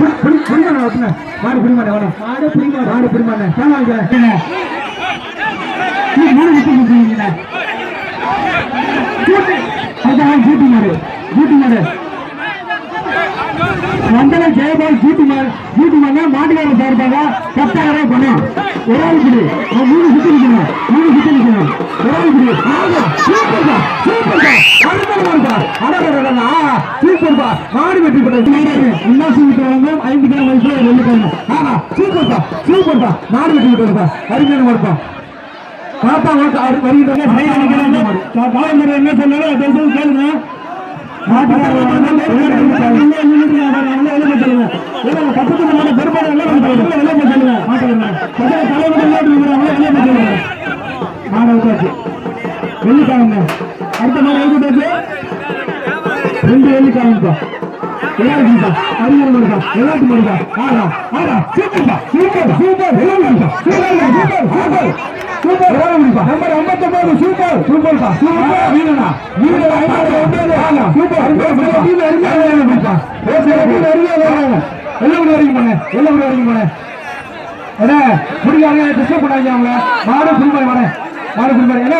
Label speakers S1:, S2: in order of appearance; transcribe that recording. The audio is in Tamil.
S1: புரிமான ஓட்டுன மாடு புரிமான வேணும் மாடு புரிமா மாடு புரிமான ஜூட்டி மாடு. ஜூட்டி மாடு. மண்டல ஜெயபால் ஜூட்டி மாடு. ஜூட்டி மாடு மாட்டுக்காரர் சார்பாக பத்தாயிரம் பணம். ஒரு ஆள் குடி. மூணு சுத்தி நிற்கணும் மூணு சுத்தி நிற்கணும் ஒரு ஆள் குடி. அருமையா அடடடடா சூப்பர்பா. மாடு வெட்டி போட்டு இன்னும் சூப்பர் ஐந்து கிலோ வயசுல ரெண்டு கிலோ ஆமா சூப்பர்பா. சூப்பர்பா. மாடு வெட்டி விட்டுருப்பா அருமையான மாடுப்பா. பாப்பா வருகின்ற என்ன சொன்னாலும் கேளுங்க. வெள்ளிக்கிழமை. அடுத்த நாள் எழுதிட்டாச்சு ரெண்டு வெள்ளிக்கிழமைப்பா எல்லாருக்கும்பா அறிஞர் மருக்கா எல்லாத்து மருக்கா ஆடா ஆடா சூப்பர்ப்பா சூப்பர் சூப்பர் எல்லாருப்பா சூப்பர் சூப்பர் சூப்பர். சூப்பர் எல்லாருப்பா நம்பர் ஐம்பத்தொன்பது சூப்பர். சூப்பர்ப்பா சூப்பர். வீரனா. வீரனா. ஐம்பது ஒன்பது ஆனா சூப்பர். வீரனா. அறிஞர் அறிஞர் எல்லாம் வரைக்கும் போனேன் எல்லாம் வரைக்கும் போனேன் என்ன முடியாத. டிஸ்டர்ப் பண்ணாங்க அவங்கள. மாடு புரிமாறு மாடு மாடு புரிமாறு என்ன